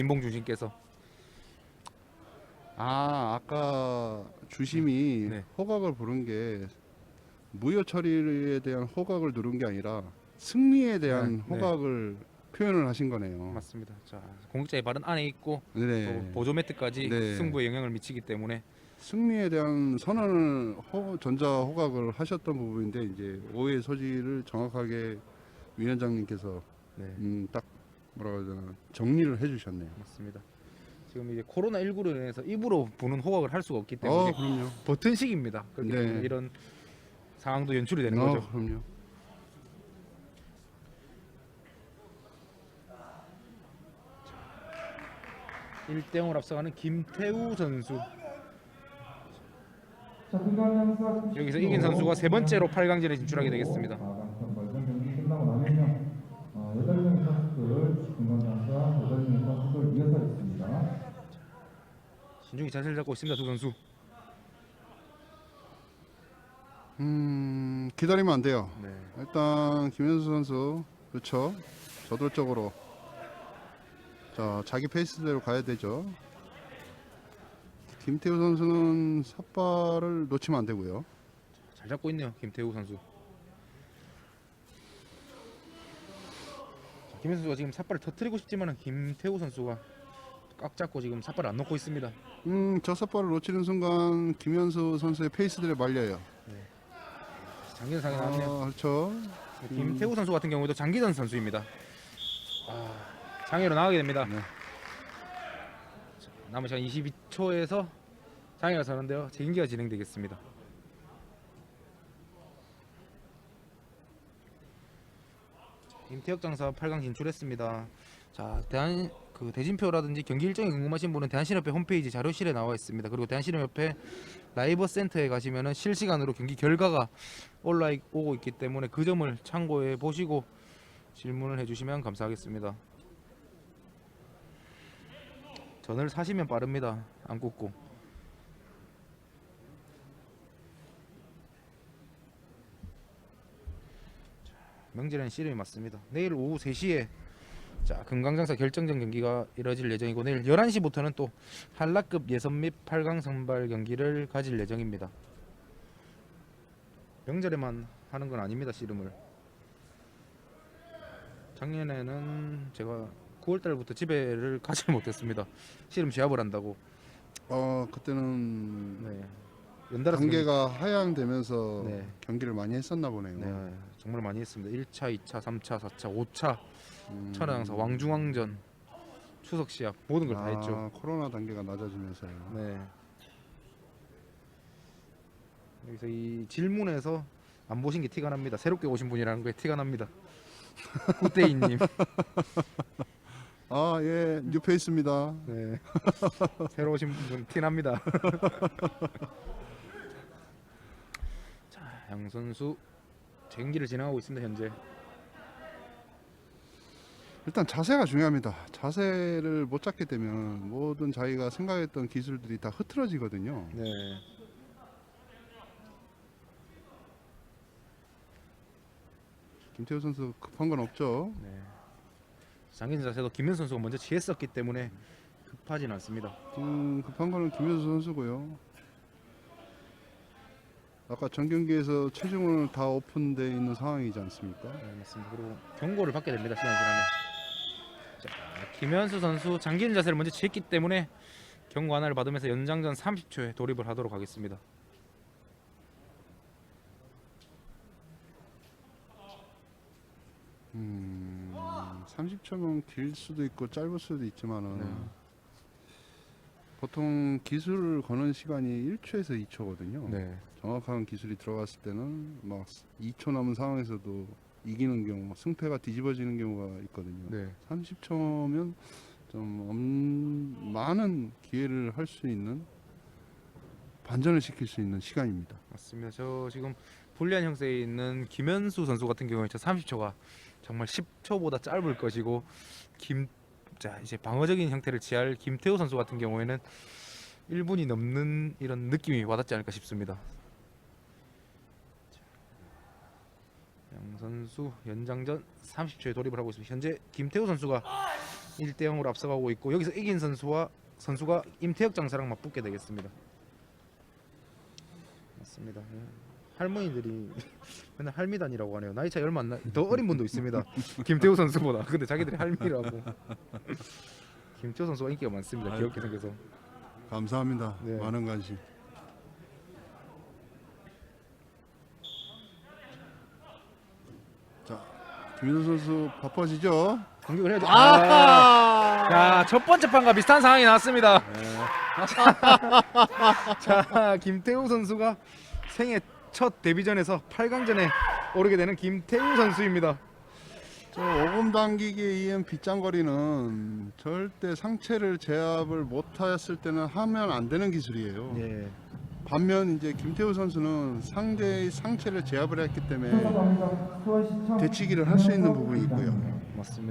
김봉준 씨께서 아 아까 주심이 네. 호각을 부른 게 무효 처리에 대한 호각을 누른 게 아니라 승리에 대한 네, 네. 호각을 표현을 하신 거네요. 맞습니다. 자 공직자의 발은 안에 있고 네. 또 보조 매트까지 네. 승부에 영향을 미치기 때문에 승리에 대한 선언을 호, 전자 호각을 하셨던 부분인데 이제 오해 소지를 정확하게 위원장님께서 네. 음, 딱 뭐라 그러나 정리를 해주셨네요. 맞습니다. 지금 이제 코로나 19로 인해서 입으로 부는 호각을 할 수가 없기 어, 때문에 그럼요. 버튼식입니다. 그렇기 네. 때문에 이런 상황도 연출이 되는 어, 거죠. 그럼요. 1대 0을 앞서가는 김태우 선수. 여기서 이긴 선수가 세 번째로 8강전에 진출하게 되겠습니다. 벌전 경기 끝나고 나면요. 어, 8명의 선수들 중간장사 8명의 선수들 이어서 있습니다. 신중히 자세를 잡고 있습니다. 두 선수. 음, 기다리면 안 돼요. 네. 일단 김현수 선수 그렇죠. 저돌적으로 자 자기 페이스대로 가야 되죠. 김태우 선수는 삿발을 놓치면 안 되고요. 잘 잡고 있네요. 김태우 선수. 자, 김현수 선수가 지금 삿발을 터뜨리고 싶지만 김태우 선수가 꽉 잡고 지금 삿발을 안 놓고 있습니다. 음, 저 삿발을 놓치는 순간 김현수 선수의 페이스들에 말려요. 장기전상에 아, 나왔네요. 그렇죠. 김태우 선수 같은 경우에도 장기전 선수입니다. 아, 장애로 나가게 됩니다. 네. 자, 남은 시간 22초에서 장애가 서는데요. 재경기가 진행되겠습니다. 임태혁 장사 8강 진출했습니다. 자, 대한 그 대진표라든지 경기 일정이 궁금하신 분은 대한신협회 홈페이지 자료실에 나와 있습니다. 그리고 대한신협회 라이브 센터에 가시면은 실시간으로 경기 결과가 올라오고 있기 때문에 그 점을 참고해 보시고 질문을 해주시면 감사하겠습니다. 전을 사시면 빠릅니다. 안 굽고. 자, 명절에는 씨름이 맞습니다. 내일 오후 3시에 자 금강장사 결정전 경기가 이뤄질 예정이고 내일 11시부터는 또 한라급 예선 및 8강 선발 경기를 가질 예정입니다. 명절에만 하는 건 아닙니다 씨름을. 작년에는 제가 9월 달부터 집에를 가지 못했습니다. 씨름 시합을 한다고. 어, 그때는 네. 연달아서 단계가 하향되면서 네. 경기를 많이 했었나 보네요. 네, 정말 많이 했습니다. 1차, 2차, 3차, 4차, 5차, 음. 천하장사, 왕중왕전, 추석 시합 모든 걸 다 아, 했죠. 코로나 단계가 낮아지면서요. 네. 여기서 이 질문에서 안 보신 게 티가 납니다. 새롭게 오신 분이라는 게 티가 납니다. 구대인님. 아, 예, 뉴페이스입니다. 네. 새로 오신 분 티 납니다. 자, 양 선수 경기를 진행하고 있습니다. 현재. 일단 자세가 중요합니다. 자세를 못 잡게 되면 모든 자기가 생각했던 기술들이 다 흐트러지거든요. 네. 김태우 선수 급한 건 없죠. 네. 장인 자세도 김현 선수가 먼저 취했었기 때문에 급하진 않습니다. 음, 급한 거는 김현수 선수고요. 아까 전 경기에서 체중을 다 오픈돼 있는 상황이지 않습니까? 네, 맞습니다. 그리고 경고를 받게 됩니다. 시간 지나면. 자, 김현수 선수 장기인 자세를 먼저 취했기 때문에 경고 하나를 받으면서 연장전 30초에 돌입을 하도록 하겠습니다. 음, 30초면 길 수도 있고 짧을 수도 있지만은 네. 보통 기술을 거는 시간이 1초에서 2초거든요. 네. 정확한 기술이 들어갔을 때는 막 2초 남은 상황에서도 이기는 경우, 승패가 뒤집어지는 경우가 있거든요. 네. 30초면 좀 엄- 많은 기회를 할 수 있는 반전을 시킬 수 있는 시간입니다. 맞습니다. 저 지금 불리한 형세에 있는 김현수 선수 같은 경우에 저 30초가 정말 10초보다 짧을 것이고 김 자, 이제 방어적인 형태를 취할 김태호 선수 같은 경우에는 1분이 넘는 이런 느낌이 와닿지 않을까 싶습니다. 양 선수 연장전 30초에 돌입을 하고 있습니다. 현재 김태호 선수가 1대 0으로 앞서가고 있고 여기서 이긴 선수와 선수가 임태혁 장사랑 맞붙게 되겠습니다. 맞습니다. 예. 할머니들이 맨날 할미단이라고 하네요. 나이 차이 얼마 안 나. 더 어린 분도 있습니다. 김태우 선수보다. 근데 자기들이 할미라고. 김태우 선수가 인기가 많습니다. 귀엽게 생겨서. 감사합니다. 네. 많은 관심. 자, 김민수 선수 바빠지죠? 공격을 해야죠. 아! 자, 첫 번째 판과 비슷한 상황이 나왔습니다. 자, 김태우 선수가 생애 첫 데뷔전에서 8강전에 오르게 되는 김태우 선수입니다. 저 오금 당기기에 의한 빗장거리는 절대 상체를 제압을 못하였을 때는 하면 안 되는 기술이에요. 예. 반면 이제 김태우 선수는 상대의 상체를 제압을 했기 때문에. 대치기를 할 수 있는 부분이 있고요. 맞습니다.